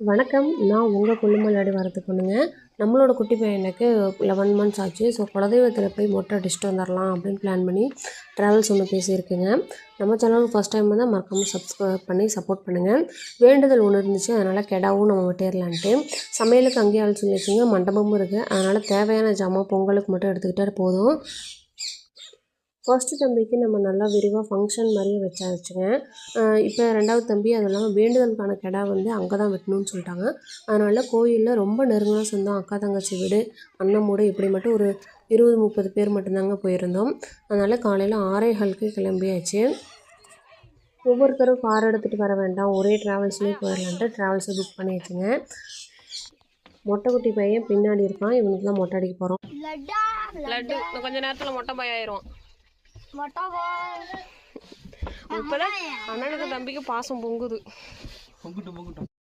வணக்கம். நான் உங்கள் கொல்லுமலாடி வரது பொண்ணுங்க. நம்மளோட குட்டி பையனுக்கு லெவன் மந்த்ஸ் ஆச்சு. ஸோ குலதெய்வத்தில் போய் மொட்டை அடிச்சுட்டு வந்துடலாம் அப்படின்னு பிளான் பண்ணி ட்ராவல்ஸ் ஒன்று பேசியிருக்குங்க. நம்ம சேனல் ஃபஸ்ட் டைம் தான் மறக்காமல் சப்ஸ்கிரைப் பண்ணி சப்போர்ட் பண்ணுங்கள் வேண்டுதல் ஒன்று இருந்துச்சு அதனால் கெடாவும் நம்ம விட்டேரலான்ட்டு சமையலுக்கு அங்கேயே ஆள் சொல்லி வச்சுங்க. மண்டபமும் இருக்குது அதனால் தேவையான ஜாமான் பொங்கலுக்கு மட்டும் எடுத்துக்கிட்டால் போதும். ஃபஸ்ட்டு தம்பிக்கு நம்ம நல்லா விரிவாக ஃபங்க்ஷன் மாதிரியே வச்சாச்சுங்க இப்போ ரெண்டாவது தம்பி அது இல்லாமல் வேண்டுதலுக்கான கிடா வந்து அங்கே தான் வெட்டணும்னு சொல்லிட்டாங்க. அதனால் கோயிலில் ரொம்ப நெருங்கின சொந்தம் அக்கா தங்கச்சி வீடு அண்ணன் மூடு இப்படி மட்டும் ஒரு இருபது முப்பது பேர் மட்டும்தாங்க போயிருந்தோம். அதனால் காலையில் ஆறே கிளம்பியாச்சு. ஒவ்வொருத்தரும் கார் எடுத்துகிட்டு வர வேண்டாம். ஒரே ட்ராவல்ஸ்லேயே போயிடலான்ட்டு ட்ராவல்ஸை புக் பண்ணியாச்சுங்க. மொட்டை குட்டி பையன் பின்னாடி இருக்கான். இவனுக்கு தான் மொட்டை அடிக்க போகிறோம் லட்டு. கொஞ்ச நேரத்தில் மொட்டை பையன் ஆயிரும் இப்போதான் அண்ணனுக்கு தம்பிக்கு பாசம் பொங்குது. பொங்கட்டும் பொங்கட்டும்